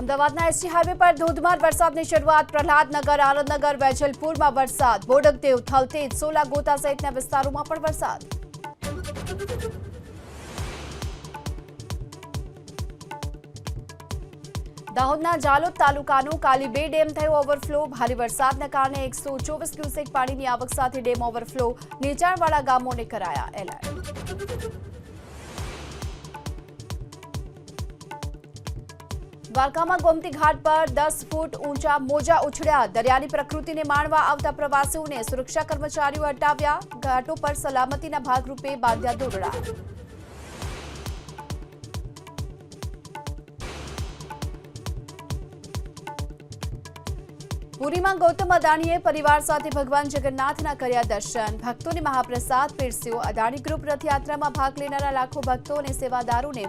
અમદાવાદના ST highway પર ધોધમાર વરસાદની શરૂઆત પ્રહલાદનગર, આનંદનગર, વેજલપુરમાં વરસાદ. બોડકદેવ, થલતેજ સોલા ગોતા સહિતના વિસ્તારોમાં પણ વરસાદ. દાહોદના જાલોદ તાલુકાનું કાલીબે ડેમ થયો ઓવરફ્લો. ભારે વરસાદના કારણે એકસો ચોવીસ ક્યુસેક પાણીની આવક સાથે ડેમ ઓવરફ્લો નીચાણવાળા ગામોને કરાયા એલર્ટ. દ્વારકામાં ગોમતી ઘાટ પર દસ ફૂટ ઊંચા મોજા ઉછળ્યા. દરિયાની પ્રકૃતિને માણવા આવતા પ્રવાસીઓને સુરક્ષા કર્મચારીઓ હટાવ્યા. ઘાટો પર સલામતીના ભાગરૂપે બાંધ્યા દોરડા. પુરીમાં ગૌતમ અદાણીએ પરિવાર સાથે ભગવાન જગન્નાથના કર્યા દર્શન. ભક્તોને મહાપ્રસાદ, પીરસ્યો. અદાણી ગ્રુપ રથયાત્રામાં ભાગ લેનારા લાખો ભક્તો અને સેવાદારોને